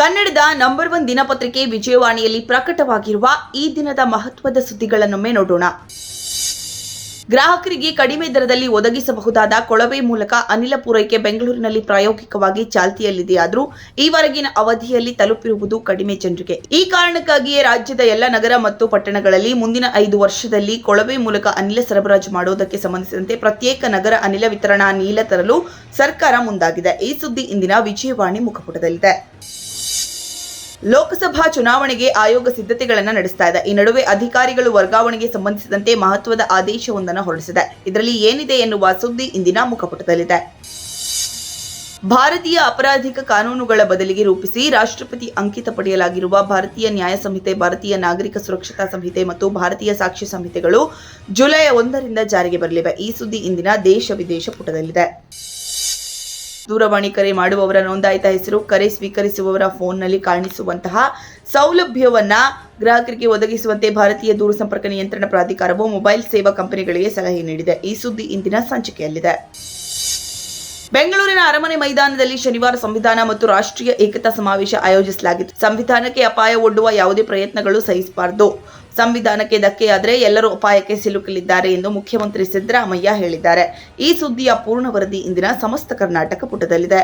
ಕನ್ನಡದ number one ದಿನಪತ್ರಿಕೆ ವಿಜಯವಾಣಿಯಲ್ಲಿ ಪ್ರಕಟವಾಗಿರುವ ಈ ದಿನದ ಮಹತ್ವದ ಸುದ್ದಿಗಳನ್ನೊಮ್ಮೆ ನೋಡೋಣ ಗ್ರಾಹಕರಿಗೆ ಕಡಿಮೆ ದರದಲ್ಲಿ ಒದಗಿಸಬಹುದಾದ ಕೊಳವೆ ಮೂಲಕ ಅನಿಲ ಪೂರೈಕೆ ಬೆಂಗಳೂರಿನಲ್ಲಿ ಪ್ರಾಯೋಗಿಕವಾಗಿ ಚಾಲ್ತಿಯಲ್ಲಿದೆಯಾದರೂ ಈವರೆಗಿನ ಅವಧಿಯಲ್ಲಿ ತಲುಪಿರುವುದು ಕಡಿಮೆ ಜನರಿಗೆ. ಈ ಕಾರಣಕ್ಕಾಗಿಯೇ ರಾಜ್ಯದ ಎಲ್ಲ ನಗರ ಮತ್ತು ಪಟ್ಟಣಗಳಲ್ಲಿ ಮುಂದಿನ ಐದು ವರ್ಷದಲ್ಲಿ ಕೊಳವೆ ಮೂಲಕ ಅನಿಲ ಸರಬರಾಜು ಮಾಡುವುದಕ್ಕೆ ಸಂಬಂಧಿಸಿದಂತೆ ಪ್ರತ್ಯೇಕ ನಗರ ಅನಿಲ ವಿತರಣಾ ನೀಲ ತರಲು ಸರ್ಕಾರ ಮುಂದಾಗಿದೆ. ಈ ಸುದ್ದಿ ಇಂದಿನ ವಿಜಯವಾಣಿ ಮುಖಪುಟದಲ್ಲಿದೆ. ಲೋಕಸಭಾ ಚುನಾವಣೆಗೆ ಆಯೋಗ ಸಿದ್ಧತೆಗಳನ್ನು ನಡೆಸ್ತಾ ಇದೆ. ಈ ನಡುವೆ ಅಧಿಕಾರಿಗಳು ವರ್ಗಾವಣೆಗೆ ಸಂಬಂಧಿಸಿದಂತೆ ಮಹತ್ವದ ಆದೇಶವೊಂದನ್ನು ಹೊರಡಿಸಿದೆ. ಇದರಲ್ಲಿ ಏನಿದೆ ಎನ್ನುವ ಸುದ್ದಿ ಇಂದಿನ ಮುಖಪುಟದಲ್ಲಿದೆ. ಭಾರತೀಯ ಅಪರಾಧಿಕ ಕಾನೂನುಗಳ ಬದಲಿಗೆ ರೂಪಿಸಿ ರಾಷ್ಟ್ರಪತಿ ಅಂಕಿತ ಪಡೆಯಲಾಗಿರುವ ಭಾರತೀಯ ನ್ಯಾಯ ಸಂಹಿತೆ, ಭಾರತೀಯ ನಾಗರಿಕ ಸುರಕ್ಷತಾ ಸಂಹಿತೆ ಮತ್ತು ಭಾರತೀಯ ಸಾಕ್ಷ್ಯ ಸಂಹಿತೆಗಳು ಜುಲೈ ಒಂದರಿಂದ ಜಾರಿಗೆ ಬರಲಿವೆ. ಈ ಸುದ್ದಿ ಇಂದಿನ ದೇಶ ವಿದೇಶ ಪುಟದಲ್ಲಿದೆ. ದೂರವಾಣಿ ಕರೆ ಮಾಡುವವರ ನೋಂದಾಯಿತ ಹೆಸರು, ಕರೆ ಸ್ವೀಕರಿಸುವವರ ಫೋನ್ನಲ್ಲಿ ಕಾಣಿಸುವಂತಹ ಸೌಲಭ್ಯವನ್ನ ಗ್ರಾಹಕರಿಗೆ ಒದಗಿಸುವಂತೆ ಭಾರತೀಯ ದೂರಸಂಪರ್ಕ ನಿಯಂತ್ರಣ ಪ್ರಾಧಿಕಾರವು ಮೊಬೈಲ್ ಸೇವಾ ಕಂಪನಿಗಳಿಗೆ ಸಲಹೆ ನೀಡಿದೆ. ಈ ಸುದ್ದಿ ಇಂದಿನ ಸಂಚಿಕೆಯಲ್ಲಿದೆ. ಬೆಂಗಳೂರಿನ ಅರಮನೆ ಮೈದಾನದಲ್ಲಿ ಶನಿವಾರ ಸಂವಿಧಾನ ಮತ್ತು ರಾಷ್ಟ್ರೀಯ ಏಕತಾ ಸಮಾವೇಶ ಆಯೋಜಿಸಲಾಗಿತ್ತು. ಸಂವಿಧಾನಕ್ಕೆ ಅಪಾಯ ಒಡ್ಡುವ ಯಾವುದೇ ಪ್ರಯತ್ನಗಳು ಸಹಿಸಬಾರದು. ಸಂವಿಧಾನಕ್ಕೆ ಧಕ್ಕೆಯಾದರೆ ಎಲ್ಲರೂ ಅಪಾಯಕ್ಕೆ ಸಿಲುಕಲಿದ್ದಾರೆ ಎಂದು ಮುಖ್ಯಮಂತ್ರಿ ಸಿದ್ದರಾಮಯ್ಯ ಹೇಳಿದ್ದಾರೆ. ಈ ಸುದ್ದಿಯ ಪೂರ್ಣ ವರದಿ ಇಂದಿನ ಸಮಸ್ತ ಕರ್ನಾಟಕ ಪುಟದಲ್ಲಿದೆ.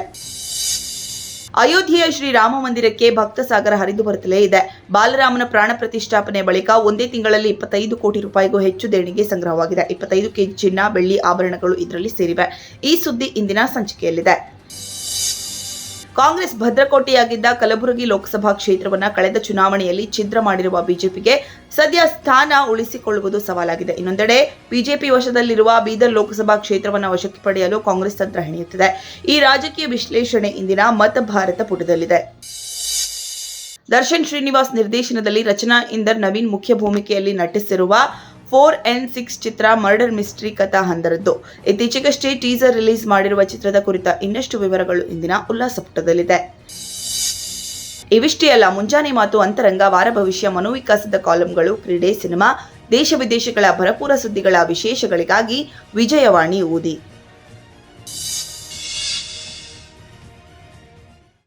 ಅಯೋಧ್ಯೆಯ ಶ್ರೀರಾಮ ಮಂದಿರಕ್ಕೆ ಭಕ್ತ ಸಾಗರ ಹರಿದು ಬರುತ್ತಲೇ ಇದೆ. ಬಾಲರಾಮನ ಪ್ರಾಣ ಪ್ರತಿಷ್ಠಾಪನೆ ಬಳಿಕ ಒಂದೇ ತಿಂಗಳಲ್ಲಿ ಇಪ್ಪತ್ತೈದು ಕೋಟಿ ರೂಪಾಯಿಗೂ ಹೆಚ್ಚು ದೇಣಿಗೆ ಸಂಗ್ರಹವಾಗಿದೆ. ಇಪ್ಪತ್ತೈದು ಕೆಜಿ ಚಿನ್ನ, ಬೆಳ್ಳಿ ಆಭರಣಗಳು ಇದರಲ್ಲಿ ಸೇರಿವೆ. ಈ ಸುದ್ದಿ ಇಂದಿನ ಸಂಚಿಕೆಯಲ್ಲಿದೆ. ಕಾಂಗ್ರೆಸ್ ಭದ್ರಕೋಟೆಯಾಗಿದ್ದ ಕಲಬುರಗಿ ಲೋಕಸಭಾ ಕ್ಷೇತ್ರವನ್ನು ಕಳೆದ ಚುನಾವಣೆಯಲ್ಲಿ ಛಿದ್ರ ಮಾಡಿರುವ ಬಿಜೆಪಿಗೆ ಸದ್ಯ ಸ್ಥಾನ ಉಳಿಸಿಕೊಳ್ಳುವುದು ಸವಾಲಾಗಿದೆ. ಇನ್ನೊಂದೆಡೆ ಬಿಜೆಪಿ ವಶದಲ್ಲಿರುವ ಬೀದರ್ ಲೋಕಸಭಾ ಕ್ಷೇತ್ರವನ್ನು ವಶಕ್ಕೆ ಪಡೆಯಲು ಕಾಂಗ್ರೆಸ್ ತಂತ್ರ ಹೆಣೆಯುತ್ತಿದೆ. ಈ ರಾಜಕೀಯ ವಿಶ್ಲೇಷಣೆ ಇಂದಿನ ಮತ ಭಾರತ ಪುಟದಲ್ಲಿದೆ. ದರ್ಶನ್ ಶ್ರೀನಿವಾಸ್ ನಿರ್ದೇಶನದಲ್ಲಿ ರಚನಾ ಇಂದರ್ ನವೀನ್ ಮುಖ್ಯ ಭೂಮಿಕೆಯಲ್ಲಿ ನಟಿಸಿರುವ ಫೋರ್ ಎನ್ ಸಿಕ್ಸ್ ಚಿತ್ರ ಮರ್ಡರ್ ಮಿಸ್ಟ್ರಿ ಕಥಾ ಹಂದರದ್ದು. ಇತ್ತೀಚೆಗಷ್ಟೇ ಟೀಸರ್ ರಿಲೀಸ್ ಮಾಡಿರುವ ಚಿತ್ರದ ಕುರಿತ ಇನ್ನಷ್ಟು ವಿವರಗಳು ಇಂದಿನ ಉಲ್ಲಾಸ ಪುಟದಲ್ಲಿದೆ ಇವಿಷ್ಟೇ ಅಲ್ಲ, ಮುಂಜಾನೆ ಮಾತು ಅಂತರಂಗ, ವಾರ ಭವಿಷ್ಯ, ಮನೋವಿಕಾಸದ ಕಾಲಂಗಳು, ಕ್ರೀಡೆ, ಸಿನಿಮಾ, ದೇಶ ವಿದೇಶಗಳ ಭರಪೂರ ಸುದ್ದಿಗಳ ವಿಶೇಷಗಳಿಗಾಗಿ ವಿಜಯವಾಣಿ ಊದಿ.